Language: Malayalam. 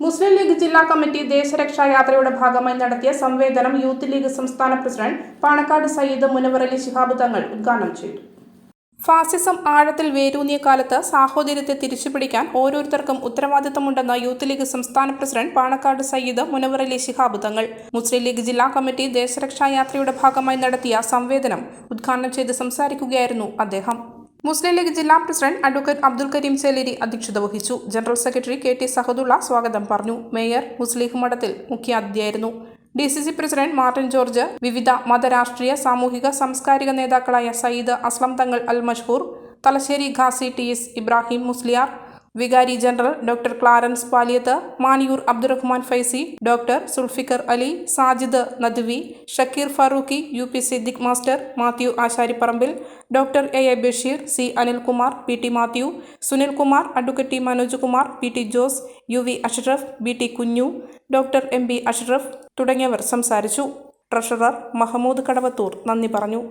മുസ്ലിം ലീഗ് ജില്ലാ കമ്മിറ്റി ദേശരക്ഷാ യാത്രയുടെ ഭാഗമായി നടത്തിയ സംവേദനം യൂത്ത് ലീഗ് സംസ്ഥാന പ്രസിഡന്റ് പാണക്കാട് സയ്യിദ് മുനവറലി ശിഹാബ് തങ്ങൾ ഉദ്ഘാടനം ചെയ്തു. ഫാസിസം ആഴത്തിൽ വേരൂന്നിയ കാലത്ത് സാഹോദര്യത്തെ തിരിച്ചുപിടിക്കാൻ ഓരോരുത്തർക്കും ഉത്തരവാദിത്തമുണ്ടെന്ന് യൂത്ത് ലീഗ് സംസ്ഥാന president Panakkad Sayyid Munavvarali Shihab Thangal Muslim league ജില്ലാ കമ്മിറ്റി ദേശരക്ഷാ യാത്രയുടെ ഭാഗമായി നടത്തിയ സംവേദനം ഉദ്ഘാടനം ചെയ്ത് സംസാരിക്കുകയായിരുന്നു അദ്ദേഹം. മുസ്ലിം ലീഗ് ജില്ലാ പ്രസിഡന്റ് അഡ്വക്കേറ്റ് അബ്ദുൽ കരീം ചേലേരി അധ്യക്ഷത വഹിച്ചു. General secretary K T Sahadulla സ്വാഗതം പറഞ്ഞു. മേയർ മുസ്ലിം മഠത്തിൽ മുഖ്യാതിഥിയായിരുന്നു. D C C president Martin George വിവിധ മതരാഷ്ട്രീയ സാമൂഹിക സാംസ്കാരിക നേതാക്കളായ സയ്യിദ് അസ്ലം തങ്ങൾ അൽ മഷ്ഹൂർ തലശ്ശേരി ഖാസി ടി എസ് ഇബ്രാഹിം മുസ്ലിയാർ വികാരി general doctor Clarence Paliyath Maniyoor Abdurahman Faizy doctor Zulfikar Ali Sajid Nadvi Shakir Farooqui U P Siddique master Mathew Asharipparambil doctor A A Basheer C Anilkumar P T Mathew Sunilkumar advocate T Manoj Kumar P T Jose U V Ashraf B T Kunju doctor M B Ashraf തുടങ്ങിയവർ സംസാരിച്ചു. ട്രഷറർ മഹമ്മൂദ് കടവത്തൂർ നന്ദി പറഞ്ഞു.